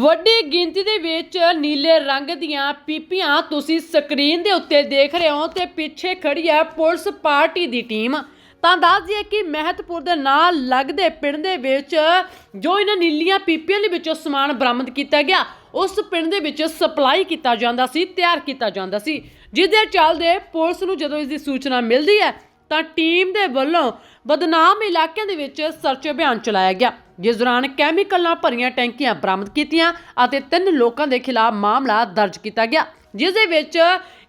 ਵੱਡੀ ਗਿਣਤੀ ਦੇ ਵਿੱਚ ਨੀਲੇ ਰੰਗ ਦੀਆਂ ਪੀਪੀਆਂ ਤੁਸੀਂ ਸਕਰੀਨ ਦੇ ਉੱਤੇ ਦੇਖ ਰਹੇ ਹੋ ਤੇ ਪਿੱਛੇ ਖੜੀ ਹੈ ਪੁਲਿਸ ਪਾਰਟੀ ਦੀ ਟੀਮ। ਤਾਂ ਦੱਸ ਦਈਏ ਕਿ ਮਹਿਤਪੁਰ ਦੇ ਨਾਲ ਲੱਗਦੇ ਪਿੰਡ ਦੇ ਵਿੱਚ ਜੋ ਇਹਨਾਂ ਨੀਲੀਆਂ ਪੀਪੀਆਂ ਦੇ ਵਿੱਚੋਂ ਸਮਾਨ ਬਰਾਮਦ ਕੀਤਾ ਗਿਆ, ਉਸ ਪਿੰਡ ਦੇ ਵਿੱਚ ਸਪਲਾਈ ਕੀਤਾ ਜਾਂਦਾ ਸੀ, ਤਿਆਰ ਕੀਤਾ ਜਾਂਦਾ ਸੀ। ਜਿਸ ਦੇ ਚੱਲਦੇ ਪੁਲਿਸ ਨੂੰ ਜਦੋਂ ਇਸ ਦੀ ਸੂਚਨਾ ਮਿਲਦੀ ਹੈ, ਤਾਂ ਟੀਮ ਦੇ ਵੱਲੋਂ ਬਦਨਾਮ ਇਲਾਕਿਆਂ ਦੇ ਵਿੱਚ ਸਰਚ ਅਭਿਆਨ ਚਲਾਇਆ ਗਿਆ। ਜਿਸ ਦੌਰਾਨ ਕੈਮੀਕਲ ਨਾਲ ਭਰੀਆਂ ਟੈਂਕੀਆਂ ਬਰਾਮਦ ਕੀਤੀਆਂ ਅਤੇ ਤਿੰਨ ਲੋਕਾਂ ਦੇ ਖਿਲਾਫ ਮਾਮਲਾ ਦਰਜ ਕੀਤਾ ਗਿਆ, ਜਿਸ ਦੇ ਵਿੱਚ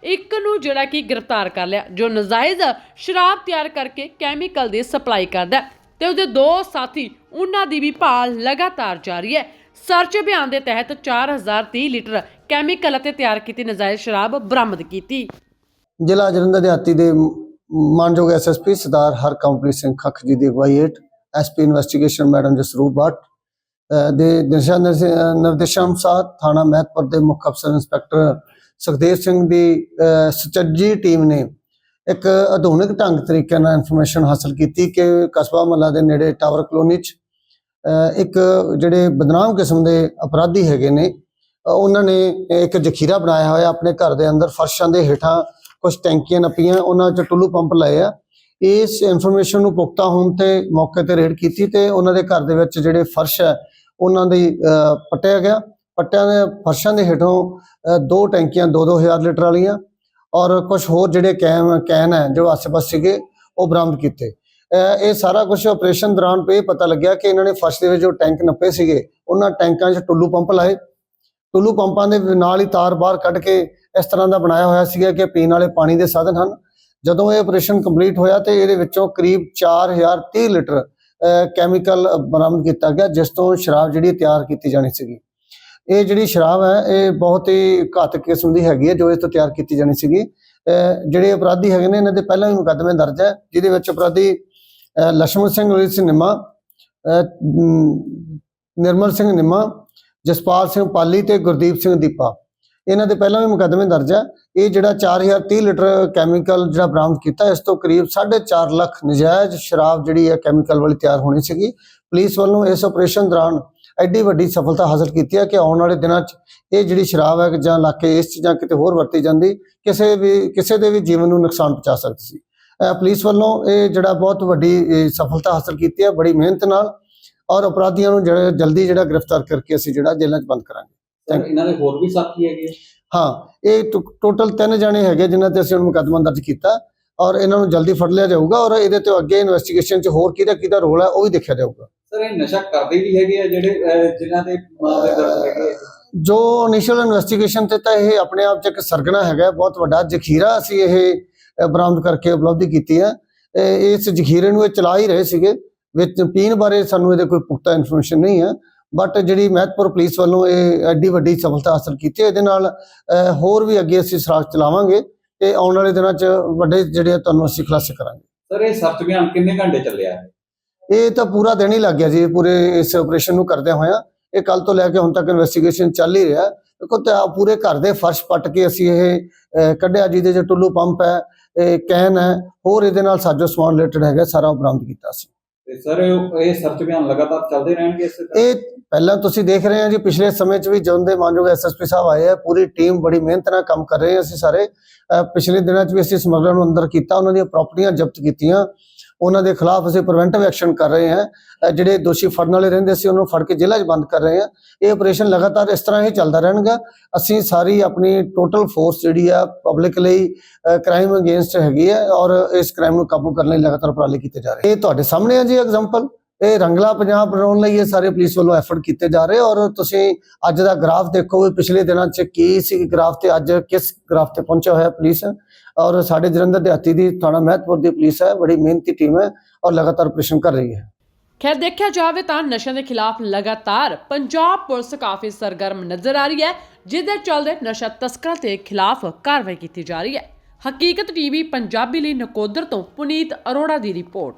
ਇੱਕ ਨੂੰ ਜਿਹੜਾ ਕਿ ਗ੍ਰਿਫਤਾਰ ਕਰ ਲਿਆ, ਜੋ ਨਜਾਇਜ਼ ਸ਼ਰਾਬ ਤਿਆਰ ਕਰਕੇ ਕੈਮੀਕਲ ਦੀ ਸਪਲਾਈ ਕਰਦਾ ਤੇ ਉਹਦੇ ਦੋ ਸਾਥੀ, ਉਹਨਾਂ ਦੀ ਵੀ ਭਾਲ ਲਗਾਤਾਰ ਜਾਰੀ ਹੈ। ਸਰਚ ਅਭਿਆਨ ਦੇ ਤਹਿਤ 4030 ਲੀਟਰ ਕੈਮੀਕਲ ਅਤੇ ਤਿਆਰ ਕੀਤੀ ਨਜਾਇਜ਼ ਸ਼ਰਾਬ ਬਰਾਮਦ ਕੀਤੀ। ਜ਼ਿਲ੍ਹਾ ਜਲੰਧਰ ਦਿਹਾਤੀ ਦੇ ਮ- ਮਾਨਯੋਗ ਐਸਐਸਪੀ ਸਰਦਾਰ ਹਰਕੰਪ੍ਰੀਤ ਸਿੰਘ ਖੱਖ ਜੀ ਦੀ ਅਗਵਾਈ ਹੇਠ SP investigation madam Jasroop Bhatt ਦੇ ਦਿਸ਼ਾ ਨਿਰਦੇਸ਼ਾਂ ਅਨੁਸਾਰ ਥਾਣਾ ਮਹਿਤਪੁਰ ਦੇ ਮੁੱਖ ਅਫਸਰ ਇੰਸਪੈਕਟਰ ਸੁਖਦੇਵ ਸਿੰਘ ਦੀ ਅ, ਸੁਚੱਜੀ ਟੀਮ ਨੇ ਇੱਕ ਆਧੁਨਿਕ ਢੰਗ ਤਰੀਕੇ ਨਾਲ ਇਨਫੋਰਮੇਸ਼ਨ ਹਾਸਲ ਕੀਤੀ ਕਿ ਕਸਬਾ ਮੱਲਾ ਦੇ ਨੇੜੇ ਟਾਵਰ ਕਲੋਨੀ 'ਚ ਇੱਕ ਜਿਹੜੇ ਬਦਨਾਮ ਕਿਸਮ ਦੇ ਅਪਰਾਧੀ ਹੈਗੇ ਨੇ ਉਹਨਾਂ ਨੇ ਇੱਕ ਜ਼ਖੀਰਾ ਬਣਾਇਆ ਹੋਇਆ ਆਪਣੇ ਘਰ ਦੇ ਅੰਦਰ ਫਰਸ਼ਾਂ ਦੇ ਹੇਠਾਂ ਕੁਝ ਟੈਂਕੀਆਂ ਨੱਪੀਆਂ ਉਹਨਾਂ 'ਚ ਟੁੱਲੂ ਪੰਪ ਲਏ ਆ। ਇਸ ਇਨਫੋਰਮੇਸ਼ਨ ਨੂੰ ਪੁਖਤਾ ਹੋਣ ਤੇ ਮੌਕੇ ਤੇ ਰੇਡ ਕੀਤੀ ਤੇ ਉਹਨਾਂ ਦੇ ਘਰ ਦੇ ਵਿੱਚ ਜਿਹੜੇ ਫਰਸ਼ ਹੈ ਉਹਨਾਂ ਦੀ ਅ, ਪੱਟਿਆ ਗਿਆ। ਪੱਟਿਆਂ ਦੇ ਫਰਸ਼ਾਂ ਦੇ ਹੇਠੋਂ ਦੋ ਟੈਂਕੀਆਂ 2-2000 ਲੀਟਰ ਵਾਲੀਆਂ ਔਰ ਕੁਝ ਹੋਰ ਜਿਹੜੇ ਕੈਮ ਕੈਨ ਹੈ ਜੋ ਆਸ-ਪਾਸ ਸੀਗੇ ਉਹ ਬਰਾਮਦ ਕੀਤੇ। ਇਹ ਸਾਰਾ ਕੁਝ ਆਪਰੇਸ਼ਨ ਦੌਰਾਨ ਇਹ ਪਤਾ ਲੱਗਿਆ ਕਿ ਇਹਨਾਂ ਨੇ ਫਰਸ਼ ਦੇ ਵਿੱਚ ਜੋ ਟੈਂਕ ਨੱਪੇ ਸੀਗੇ ਉਹਨਾਂ ਟੈਂਕਾਂ 'ਚ ਟੁੱਲੂ ਪੰਪ ਲਾਏ। ਟੁੱਲੂ ਪੰਪਾਂ ਦੇ ਨਾਲ ਹੀ ਤਾਰ ਬਾਹਰ ਕੱਢ ਕੇ ਇਸ ਤਰ੍ਹਾਂ ਦਾ ਬਣਾਇਆ ਹੋਇਆ ਸੀਗਾ ਕਿ ਪੀਣ ਵਾਲੇ ਪਾਣੀ ਦੇ ਸਾਧਨ ਹਨ। ਜਦੋਂ ਇਹ ਆਪਰੇਸ਼ਨ ਕੰਪਲੀਟ ਹੋਇਆ ਤੇ ਇਹਦੇ ਵਿੱਚੋਂ ਕਰੀਬ 4030 ਲੀਟਰ ਕੈਮੀਕਲ ਬਰਾਮਦ ਕੀਤਾ ਗਿਆ, ਜਿਸ ਤੋਂ ਸ਼ਰਾਬ ਜਿਹੜੀ ਤਿਆਰ ਕੀਤੀ ਜਾਣੀ ਸੀਗੀ। ਇਹ ਜਿਹੜੀ ਸ਼ਰਾਬ ਹੈ, ਇਹ ਬਹੁਤ ਹੀ ਘਾਤਕ ਕਿਸਮ ਦੀ ਹੈਗੀ ਹੈ, ਜੋ ਇਸ ਤੋਂ ਤਿਆਰ ਕੀਤੀ ਜਾਣੀ ਸੀਗੀ। ਜਿਹੜੇ ਅਪਰਾਧੀ ਹੈਗੇ ਨੇ, ਇਹਨਾਂ ਦੇ ਪਹਿਲਾਂ ਵੀ ਮੁਕੱਦਮੇ ਦਰਜ ਹੈ, ਜਿਹਦੇ ਵਿੱਚ ਅਪਰਾਧੀ ਲక్ష్ਮਣ ਸਿੰਘ ਉਰੀ ਸਿਨੇਮਾ ਨਿਰਮਲ ਸਿੰਘ ਨਿਮਾ, ਜਸਪਾਲ ਸਿੰਘ ਪਾਲੀ ਤੇ ਗੁਰਦੀਪ ਸਿੰਘ ਦੀਪਾ। ਇਹਨਾਂ ਦੇ ਪਹਿਲਾਂ ਵੀ ਮੁਕੱਦਮੇ ਦਰਜ ਹੈ ਇਹ ਜਿਹੜਾ 4030 ਲੀਟਰ ਕੈਮੀਕਲ ਜਿਹੜਾ ਬਰਾਮਦ ਕੀਤਾ, ਇਸ ਤੋਂ ਕਰੀਬ 4.5 ਲੱਖ ਨਜਾਇਜ਼ ਸ਼ਰਾਬ ਜਿਹੜੀ ਹੈ ਕੈਮੀਕਲ ਵਾਲੀ ਤਿਆਰ ਹੋਣੀ ਸੀਗੀ। ਪੁਲਿਸ ਵੱਲੋਂ ਇਸ ਆਪਰੇਸ਼ਨ ਦੌਰਾਨ ਐਡੀ ਵੱਡੀ ਸਫਲਤਾ ਹਾਸਲ ਕੀਤੀ ਹੈ ਕਿ ਆਉਣ ਵਾਲੇ ਦਿਨਾਂ 'ਚ ਇਹ ਜਿਹੜੀ ਸ਼ਰਾਬ ਹੈ ਜਾਂ ਇਲਾਕੇ ਇਸ 'ਚ ਜਾਂ ਕਿਤੇ ਹੋਰ ਵਰਤੀ ਜਾਂਦੀ, ਕਿਸੇ ਵੀ, ਕਿਸੇ ਦੇ ਵੀ ਜੀਵਨ ਨੂੰ ਨੁਕਸਾਨ ਪਹੁੰਚਾ ਸਕਦੀ ਸੀ। ਪੁਲਿਸ ਵੱਲੋਂ ਇਹ ਜਿਹੜਾ ਬਹੁਤ ਵੱਡੀ ਸਫਲਤਾ ਹਾਸਲ ਕੀਤੀ ਹੈ, ਬੜੀ ਮਿਹਨਤ ਨਾਲ ਔਰ ਅਪਰਾਧੀਆਂ ਨੂੰ ਜਿਹੜਾ ਜਲਦੀ ਜਿਹੜਾ ਗ੍ਰਿਫਤਾਰ ਕਰਕੇ ਅਸੀਂ ਜਿਹੜਾ ਜੇਲ੍ਹਾਂ 'ਚ ਬੰਦ ਕਰਾਂਗੇ। ਸਰ ਇਹਨਾਂ ਦੇ ਹੋਰ ਵੀ ਸਾਥੀ ਹੈਗੇ? ਹਾਂ ਇਹ ਟੋਟਲ ਤਿੰਨ ਜਣੇ ਹੈਗੇ ਜਿਨ੍ਹਾਂ ਤੇ ਅਸੀਂ ਹੁਣ ਮੁਕੱਦਮਾ ਦਰਜ ਕੀਤਾ ਔਰ ਇਹਨਾਂ ਨੂੰ ਜਲਦੀ ਫੜ ਲਿਆ ਜਾਊਗਾ ਔਰ ਇਹਦੇ ਤੋਂ ਅੱਗੇ ਇਨਵੈਸਟੀਗੇਸ਼ਨ 'ਚ ਹੋਰ ਕਿਹਦਾ ਕਿਹਦਾ ਰੋਲ ਹੈ ਉਹ ਵੀ ਦੇਖਿਆ ਜਾਊਗਾ ਸਰ ਇਹ ਨਸ਼ਾ ਕਰਦੇ ਵੀ ਹੈਗੇ ਆ ਜਿਹੜੇ ਜਿਨ੍ਹਾਂ ਦੇ ਮਾਮਲੇ ਦਰਜ ਹੈਗੇ? ਜੋ ਇਨੀਸ਼ੀਅਲ ਇਨਵੈਸਟੀਗੇਸ਼ਨ ਤੇ ਤਾਂ ਇਹ ਆਪਣੇ ਆਪ 'ਚ ਇੱਕ ਸਰਗਨਾ ਹੈਗਾ ਬਹੁਤ ਵੱਡਾ ਜ਼ਖੀਰਾ ਅਸੀਂ ਇਹ ਬਰਾਮਦ ਕਰਕੇ ਉਪਲਬਧੀ ਕੀਤੀ ਹੈ ਇਸ ਜ਼ਖੀਰੇ ਨੂੰ ਇਹ ਚਲਾ ਹੀ ਰਹੇ ਸੀਗੇ ਵਿੱਚ ਪੀਣ ਬਾਰੇ ਸਾਨੂੰ ਇਹਦੇ ਕੋਈ ਪੁਖਤਾ ਇਨਫੋਰਮੇਸ਼ਨ ਨਹੀਂ ਹੈ ਬਟ ਜਿਹੜੀ ਮਹਿਤਪੁਰ ਪੁਲਿਸ ਵੱਲੋਂ ਇਹ ਐਡੀ ਵੱਡੀ ਸਫਲਤਾ ਹਾਸਲ ਕੀਤੀ ਹੈ, ਇਹਦੇ ਨਾਲ ਹੋਰ ਵੀ ਅੱਗੇ ਅਸੀਂ ਸਰਾਖ ਚਲਾਵਾਂਗੇ ਤੇ ਆਉਣ ਵਾਲੇ ਦਿਨਾਂ 'ਚ ਵੱਡੇ ਜਿਹੜੇ ਤੁਹਾਨੂੰ ਅਸੀਂ ਖੁਲਾਸੇ ਕਰਾਂਗੇ। ਸਰ ਇਹ ਸਰਚ ਅਭਿਆਨ ਕਿੰਨੇ ਘੰਟੇ ਚੱਲਿਆ ਇਹ ਤਾਂ ਪੂਰਾ ਦਿਨ ਹੀ ਲੱਗ ਗਿਆ ਜੀ ਪੂਰੇ ਇਸ ਆਪਰੇਸ਼ਨ ਨੂੰ ਕਰਦੇ ਹੋਇਆ। ਇਹ ਕੱਲ ਤੋਂ ਲੈ ਕੇ ਹੁਣ ਤੱਕ ਇਨਵੈਸਟੀਗੇਸ਼ਨ ਚੱਲ ਹੀ ਰਿਹਾ ਦੇਖੋ ਤਾਂ ਪੂਰੇ ਘਰ ਦੇ ਫਰਸ਼ ਪੱਟ ਕੇ ਅਸੀਂ ਇਹ ਕੱਢਿਆ ਜਿਹਦੇ ਚ ਟੁੱਲੂ ਪੰਪ ਹੈ ਇਹ ਕੈਨ ਹੈ ਹੋਰ ਇਹਦੇ ਨਾਲ ਸਾਜੋ ਸਮਾਨ ਰਿਲੇਟਡ ਹੈਗਾ ਸਾਰਾ ਬਰਾਮਦ ਕੀਤਾ ਸੀ ਤੇ ਸਰ, ਇਹ ਸਰਚ ਅਭਿਆਨ ਲਗਾਤਾਰ ਚੱਲਦੇ ਰਹਿਣਗੇ ਇਸੇ ਇਹ ਪਹਿਲਾਂ ਤੁਸੀਂ ਦੇਖ ਰਹੇ ਹੋ ਜੀ, ਪਿਛਲੇ ਸਮੇਂ 'ਚ ਵੀ ਜਦੋਂ ਦੇ ਮਾਨਯੋਗ ਐਸਐਸਪੀ ਸਾਹਿਬ ਆਏ ਆ, ਪੂਰੀ ਟੀਮ ਬੜੀ ਮਿਹਨਤ ਨਾਲ ਕੰਮ ਕਰ ਰਹੇ ਹਾਂ ਅਸੀਂ ਸਾਰੇ। ਪਿਛਲੇ ਦਿਨਾਂ 'ਚ ਵੀ ਅਸੀਂ ਸਮਗਲਰ ਨੂੰ ਅੰਦਰ ਕੀਤਾ, ਉਹਨਾਂ ਦੀਆਂ ਪ੍ਰਾਪਰਟੀਆਂ ਜ਼ਬਤ ਕੀਤੀਆਂ। ਉਹਨਾਂ ਦੇ ਖਿਲਾਫ ਅਸੀਂ ਪ੍ਰੀਵੈਂਟਿਵ ਐਕਸ਼ਨ ਕਰ ਰਹੇ ਹਾਂ। ਜਿਹੜੇ ਦੋਸ਼ੀ ਫੜਨ ਵਾਲੇ ਰਹਿੰਦੇ ਸੀ, ਉਹਨਾਂ ਨੂੰ ਫੜ ਕੇ ਜੇਲ੍ਹਾਂ 'ਚ ਬੰਦ ਕਰ ਰਹੇ ਹਾਂ। ਇਹ ਆਪਰੇਸ਼ਨ ਲਗਾਤਾਰ ਇਸ ਤਰ੍ਹਾਂ ਹੀ ਚੱਲਦਾ ਰਹਿਣਗਾ। ਅਸੀਂ ਸਾਰੀ ਆਪਣੀ ਟੋਟਲ ਫੋਰਸ ਜਿਹੜੀ ਆ ਪਬਲਿਕ ਲਈ ਕ੍ਰਾਈਮ ਅਗੇਂਸਟ ਹੈਗੀ ਹੈ ਔਰ ਇਸ ਕ੍ਰਾਈਮ ਨੂੰ ਕਾਬੂ ਕਰਨ ਲਈ ਲਗਾਤਾਰ ਉਪਰਾਲੇ ਕੀਤੇ ਜਾ ਰਹੇ। ਇਹ ਤੁਹਾਡੇ ਸਾਹਮਣੇ ਆ ਜੀ ਐਗਜ਼ਾਮਪਲ ਇਹ ਰੰਗਲਾ ਪੰਜਾਬ ਬਣਾਉਣ ਲਈ ਇਹ ਸਾਰੇ ਪੁਲਿਸ ਵੱਲੋਂ ਐਫਰਟ ਕੀਤੇ ਜਾ ਰਹੇ ਔਰ ਤੁਸੀਂ ਅੱਜ ਦਾ ਗ੍ਰਾਫ ਦੇਖੋ ਵੀ ਪਿਛਲੇ ਦਿਨਾਂ 'ਚ ਕੀ ਸੀ ਗ੍ਰਾਫ ਤੇ, ਅੱਜ ਕਿਸ ਗ੍ਰਾਫ ਤੇ ਪਹੁੰਚਿਆ ਹੋਇਆ ਪੁਲਿਸ ਔਰ ਸਾਡੇ ਜਲੰਧਰ ਦਿਹਾਤੀ ਦੀ ਥਾਣਾ ਮਹਿਤਪੁਰ ਦੀ ਪੁਲਿਸ ਹੈ, ਬੜੀ ਮਿਹਨਤੀ ਟੀਮ ਹੈ ਔਰ ਲਗਾਤਾਰ ਆਪਰੇਸ਼ਨ ਕਰ ਰਹੀ ਹੈ। ਖੈਰ, ਦੇਖਿਆ ਜਾਵੇ ਤਾਂ ਨਸ਼ਿਆਂ ਦੇ ਖਿਲਾਫ ਲਗਾਤਾਰ ਪੰਜਾਬ ਪੁਲਿਸ ਕਾਫੀ ਸਰਗਰਮ ਨਜ਼ਰ ਆ ਰਹੀ ਹੈ ਜਿਸ ਦੇ ਚੱਲਦੇ ਨਸ਼ਾ ਤਸਕਰਾਂ ਦੇ ਖਿਲਾਫ ਕਾਰਵਾਈ ਕੀਤੀ ਜਾ ਰਹੀ ਹੈ। ਹਕੀਕਤ ਟੀਵੀ ਪੰਜਾਬੀ ਲਈ ਨਕੋਦਰ ਤੋਂ ਪੁਨੀਤ ਅਰੋੜਾ ਦੀ ਰਿਪੋਰਟ।